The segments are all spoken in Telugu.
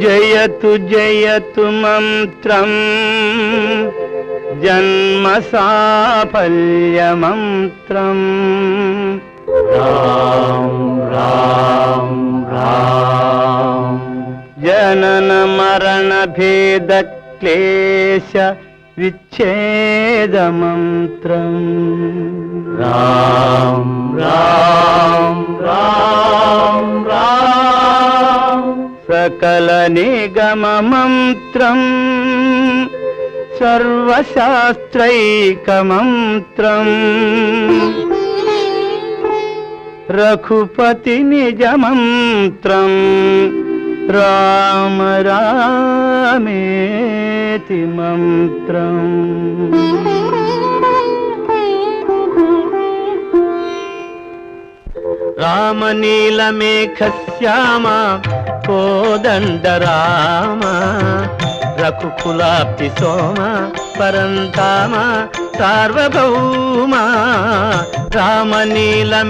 జయతు జయతు మంత్రం జన్మ సాఫల్య మంత్రం. రామ్ రామ్ రామ్. జనన మరణ భేద క్లేశ విచ్ఛేద మంత్రం. రామ్ రామ్ సకల సర్వశాస్త్రైకమంత్రం రఘుపతి నిజమంత్రం రామ రామేతి మంత్రం రామనీలమేఘ శ్యామా కోదండరామ రఘుకులాప్తి సోమ పరంతామ సార్వభౌమ రామనీలమేఘశ్యామ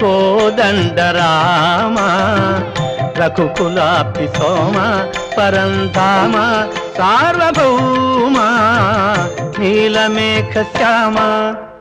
కోదండ రామ రఘుకులాప్తి సోమ పరంతామ సార్వభౌమ నీలమేఘ శ్యామ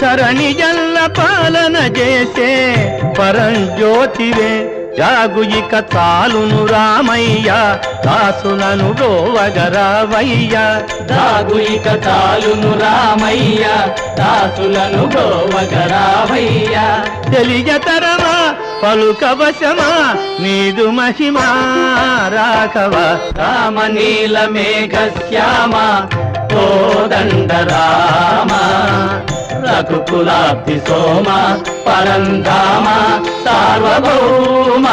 తరణి జల్ల పాలన చేసే పరంజ్యోతివే జాగు ఇక చాలును రామయ్య దాసులను గోవగరావయ్య. ఇక చాలును రామయ్య దాసులను గోవగరావయ్య. తెలియతరమా పలుకవశమా నీదు మహిమా రాఘవ. రామ నీల మేఘ శ్యామ కోదండ రామ సోమ పరంధామ సార్వభౌమ.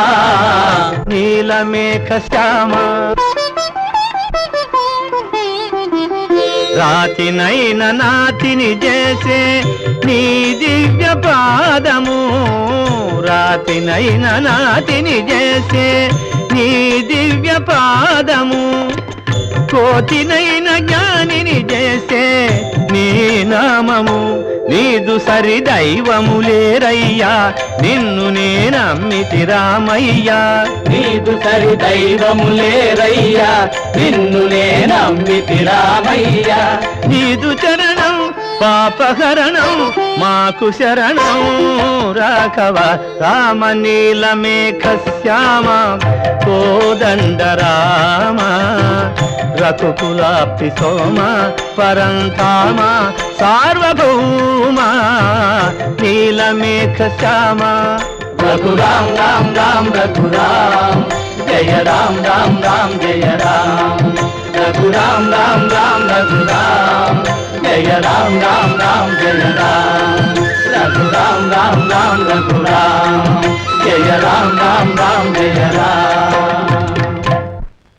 నీలమేఘ శ్యామ. రాతినైన నాతిని చేసే నీ దివ్య పాదము. రాతినైన నాతిని చేసే నీ దివ్య పాదము. కోతినైన జ్ఞాని నీదు సరి దైవము లేరయ్యా నిన్ను నేనమ్మితి రామయ్యా. నీదు సరి దైవము లేరయ్యా నిన్ను నేనమ్మితి రామయ్య. నీదు చరణం పాపహరణం మాకు శరణం. రాఘవ రామ నీలమేఘ శ్యామ కోదండ రామ రఘుకులాప్తి సోమ పరంతామ సార్వభౌమ. నీలమేఘ శ్యామ రఘురామ్ రామ్ రామ్ రఘురామ్ జయ రామ్ రామ్ రామ్ జయ రామ్. రఘురామ్ రామ్ రామ్ రఘురామ్ జయ రామ్ రామ్ రామ్ జయ రామ్. రఘురామ్ రామ్ రామ్ రఘురామ్ జయ రామ్ రామ్ రామ్ జయ రామ్.